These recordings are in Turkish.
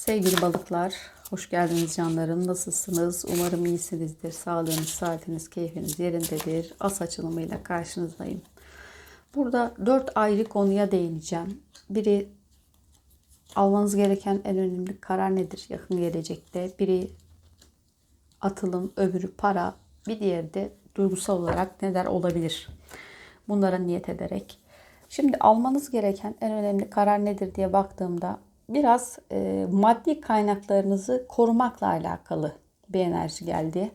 Sevgili balıklar, hoş geldiniz canlarım. Nasılsınız? Umarım iyisinizdir. Sağlığınız, saatiniz, keyfiniz yerindedir. As açılımıyla karşınızdayım. Burada dört ayrı konuya değineceğim. Biri almanız gereken en önemli karar nedir yakın gelecekte? Biri atılım, öbürü para, bir diğeri de duygusal olarak neler olabilir? Bunlara niyet ederek. Şimdi almanız gereken en önemli karar nedir diye baktığımda biraz e, maddi kaynaklarınızı korumakla alakalı bir enerji geldi.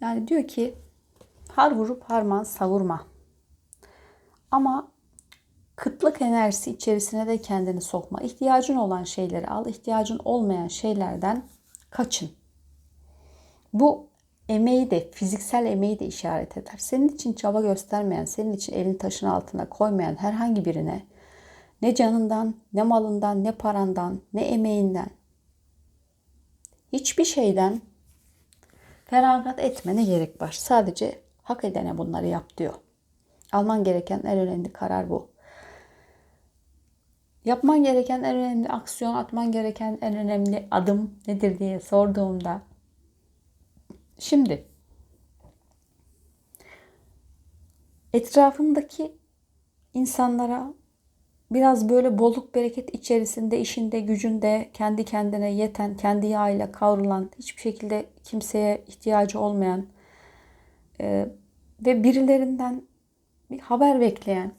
Yani diyor ki har vurup harman savurma. Ama kıtlık enerjisi içerisine de kendini sokma. İhtiyacın olan şeyleri al, ihtiyacın olmayan şeylerden kaçın. Bu emeği de, fiziksel emeği de işaret eder. Senin için çaba göstermeyen, senin için elini taşın altına koymayan herhangi birine ne canından, ne malından, ne parandan, ne emeğinden, hiçbir şeyden feragat etmene gerek var. Sadece hak edene bunları yap diyor. Alman gereken en önemli karar bu. Yapman gereken en önemli aksiyon, atman gereken en önemli adım nedir diye sorduğumda Şimdi etrafındaki insanlara biraz böyle bolluk bereket içerisinde, işinde, gücünde, kendi kendine yeten, kendi yağıyla kavrulan, hiçbir şekilde kimseye ihtiyacı olmayan e, ve birilerinden bir haber bekleyen,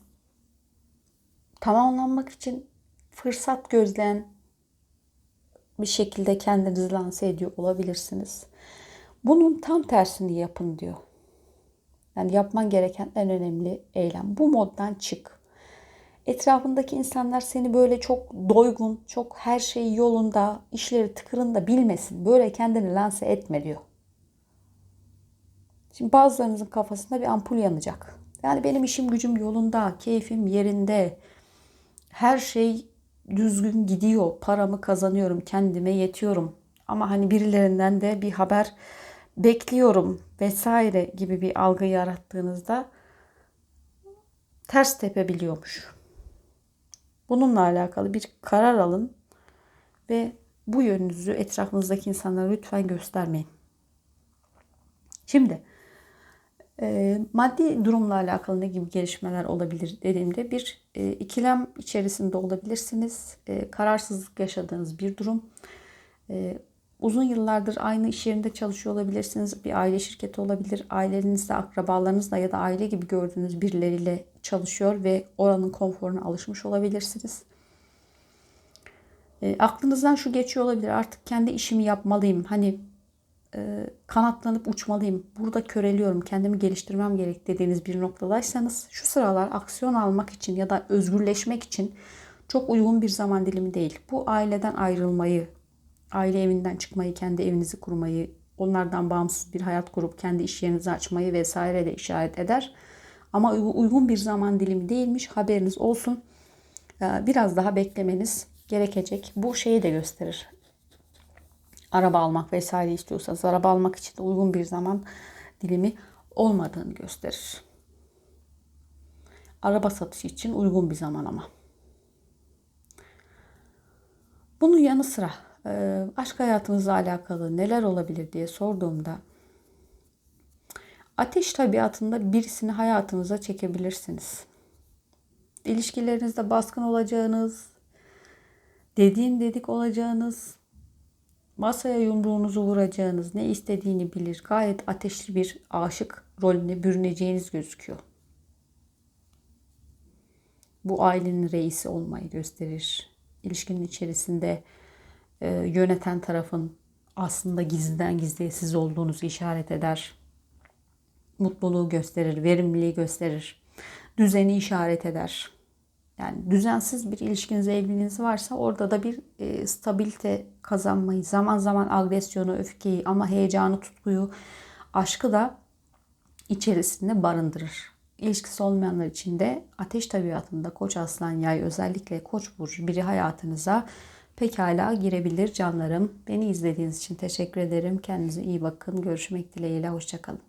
tamamlanmak için fırsat gözleyen bir şekilde kendinizi lanse ediyor olabilirsiniz. Bunun tam tersini yapın diyor. Yani yapman gereken en önemli eylem. Bu moddan çık. Etrafındaki insanlar seni böyle çok doygun, çok her şey yolunda, işleri tıkırında bilmesin. Böyle kendini lanse etme diyor. Şimdi bazılarınızın kafasında bir ampul yanacak. Yani benim işim gücüm yolunda, keyfim yerinde, her şey düzgün gidiyor, paramı kazanıyorum, kendime yetiyorum. Ama hani birilerinden de bir haber bekliyorum vesaire gibi bir algı yarattığınızda ters tepebiliyormuş. Bununla alakalı bir karar alın ve bu yönünüzü etrafınızdaki insanlara lütfen göstermeyin. Şimdi e, maddi durumla alakalı ne gibi gelişmeler olabilir dediğimde bir e, ikilem içerisinde olabilirsiniz. E, kararsızlık yaşadığınız bir durum. E, Uzun yıllardır aynı iş yerinde çalışıyor olabilirsiniz. Bir aile şirketi olabilir. Ailenizde, akrabalarınızla ya da aile gibi gördüğünüz birileriyle çalışıyor ve oranın konforuna alışmış olabilirsiniz. E, aklınızdan şu geçiyor olabilir. Artık kendi işimi yapmalıyım. Hani e, kanatlanıp uçmalıyım. Burada köreliyorum. Kendimi geliştirmem gerek dediğiniz bir noktadaysanız şu sıralar aksiyon almak için ya da özgürleşmek için çok uygun bir zaman dilimi değil. Bu aileden ayrılmayı aile evinden çıkmayı, kendi evinizi kurmayı, onlardan bağımsız bir hayat kurup kendi iş yerinizi açmayı vesaire de işaret eder. Ama uygun bir zaman dilimi değilmiş. Haberiniz olsun. Ee, biraz daha beklemeniz gerekecek. Bu şeyi de gösterir. Araba almak vesaire istiyorsanız araba almak için de uygun bir zaman dilimi olmadığını gösterir. Araba satışı için uygun bir zaman ama. Bunun yanı sıra aşk hayatınızla alakalı neler olabilir diye sorduğumda ateş tabiatında birisini hayatınıza çekebilirsiniz. İlişkilerinizde baskın olacağınız, dediğin dedik olacağınız, masaya yumruğunuzu vuracağınız, ne istediğini bilir, gayet ateşli bir aşık rolüne bürüneceğiniz gözüküyor. Bu ailenin reisi olmayı gösterir. İlişkinin içerisinde e, yöneten tarafın aslında gizliden gizliye siz olduğunuzu işaret eder. Mutluluğu gösterir, verimliliği gösterir. Düzeni işaret eder. Yani düzensiz bir ilişkiniz, evliliğiniz varsa orada da bir e, stabilite kazanmayı, zaman zaman agresyonu, öfkeyi ama heyecanı, tutkuyu, aşkı da içerisinde barındırır. İlişkisi olmayanlar için de ateş tabiatında koç aslan yay özellikle koç burcu biri hayatınıza pekala girebilir canlarım. Beni izlediğiniz için teşekkür ederim. Kendinize iyi bakın. Görüşmek dileğiyle. Hoşçakalın.